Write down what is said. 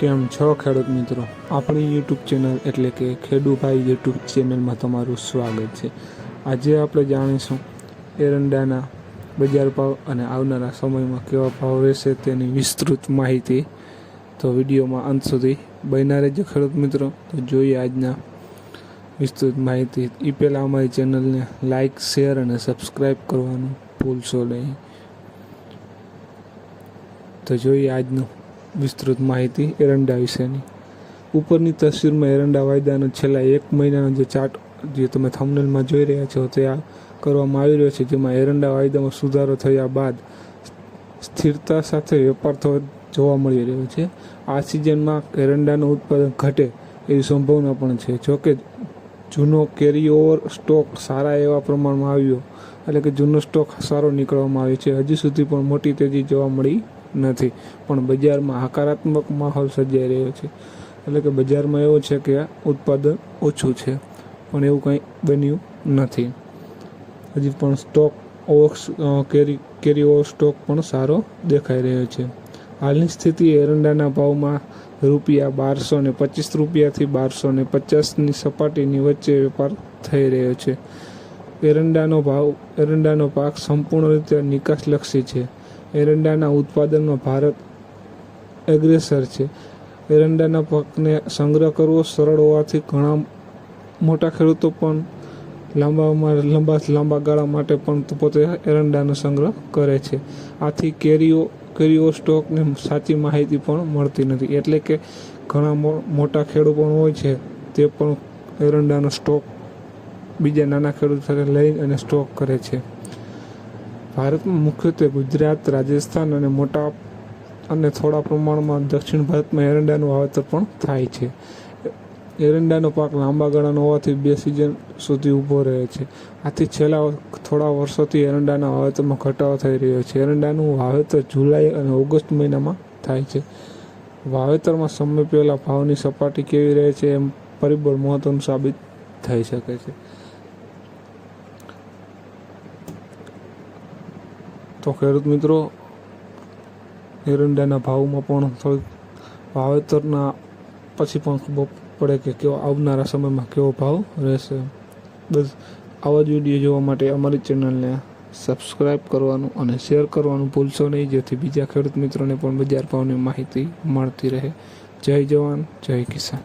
કેમ છો ખેડૂત મિત્રો? આપણી યુટ્યુબ ચેનલ એટલે કે ખેડૂભાઈ યુટ્યુબ ચેનલમાં તમારું સ્વાગત છે. આજે આપણે જાણીશું એરંડાના બજાર ભાવ અને આવનારા સમયમાં કેવા ભાવ રહેશે તેની વિસ્તૃત માહિતી. તો વિડીયોમાં અંત સુધી બન્યા રહેજો ખેડૂત મિત્રો. તો જોઈએ આજના વિસ્તૃત માહિતી. એ પહેલાં અમારી ચેનલને લાઇક શેર અને સબસ્ક્રાઈબ કરવાનું ભૂલશો નહીં. તો જોઈએ આજનું વિસ્તૃત માહિતી એરંડા વિશેની ઉપરની તસવીરમાં એરંડા વાયદાનો છેલ્લા એક મહિનાનો જે ચાર્ટ, જે તમે થમનેલમાં જોઈ રહ્યા છો તે આ કરવામાં આવી રહ્યો છે, જેમાં એરંડા વાયદામાં સુધારો થયા બાદ સ્થિરતા સાથે વેપાર થવો જોવા મળી રહ્યો છે. આ સિઝનમાં એરંડાનું ઉત્પાદન ઘટે એવી સંભાવના પણ છે. જોકે જૂનો કેરી ઓવર સ્ટોક સારા એવા પ્રમાણમાં આવ્યો, એટલે કે જૂનો સ્ટોક સારો નીકળવામાં આવ્યો છે. હજી સુધી પણ મોટી તેજી જોવા મળી નથી. પણ બજારમાં હકારાત્મક માહોલ સર્જાઈ રહ્યો છે. એટલે કે બજારમાં એવો છે કે ઉત્પાદન ઓછું છે, પણ એવું કંઈ બન્યું નથી. હજી પણ stock over carry carry over stock પણ સારો દેખાઈ રહ્યો છે. હાલની સ્થિતિ એરંડાના ભાવમાં રૂપિયા બારસો ને પચીસ રૂપિયાથી બારસો ને પચાસની સપાટીની વચ્ચે વેપાર થઈ રહ્યો છે. એરંડાનો ભાવ, એરંડાનો પાક સંપૂર્ણ રીતે નિકાસલક્ષી છે. એરંડાના ઉત્પાદનમાં ભારત એગ્રેસર છે. એરંડાના પાકને સંગ્રહ કરવો સરળ હોવાથી ઘણા મોટા ખેડૂતો પણ લાંબામાં લાંબા લાંબા ગાળા માટે પણ પોતે એરંડાનો સંગ્રહ કરે છે. આથી કેરીઓ કેરીઓ સ્ટોકને સાચી માહિતી પણ મળતી નથી. એટલે કે ઘણા મોટા ખેડૂતો પણ હોય છે, તે પણ એરંડાનો સ્ટોક બીજા નાના ખેડૂત સાથે લઈ અને સ્ટોક કરે છે. ભારતમાં મુખ્યત્વે ગુજરાત, રાજસ્થાન અને મોટા અને થોડા પ્રમાણમાં દક્ષિણ ભારતમાં એરંડાનું વાવેતર પણ થાય છે. એરંડાનો પાક લાંબા ગાળાનો હોવાથી બે સિઝન સુધી ઊભો રહે છે. આથી છેલ્લા થોડા વર્ષોથી એરંડાના વાવેતરમાં ઘટાડો થઈ રહ્યો છે. એરંડાનું વાવેતર જુલાઈ અને ઓગસ્ટ મહિનામાં થાય છે. વાવેતરમાં સમય પહેલાં ભાવની સપાટી કેવી રહે છે એમ પરિબળ મહત્વનું સાબિત થઈ શકે છે. તો ખેડૂત મિત્રો, એરંડાના ભાવમાં પણ થોડીક વાવેતરના પછી પણ ખબર પડે કે કેવો આવનારા સમયમાં કેવો ભાવ રહેશે. બસ, આવા જ વીડિયો જોવા માટે અમારી ચેનલને સબસ્ક્રાઈબ કરવાનું અને શેર કરવાનું ભૂલશો નહીં, જેથી બીજા ખેડૂત મિત્રોને પણ બજાર ભાવની માહિતી મળતી રહે. જય જવાન, જય કિસાન.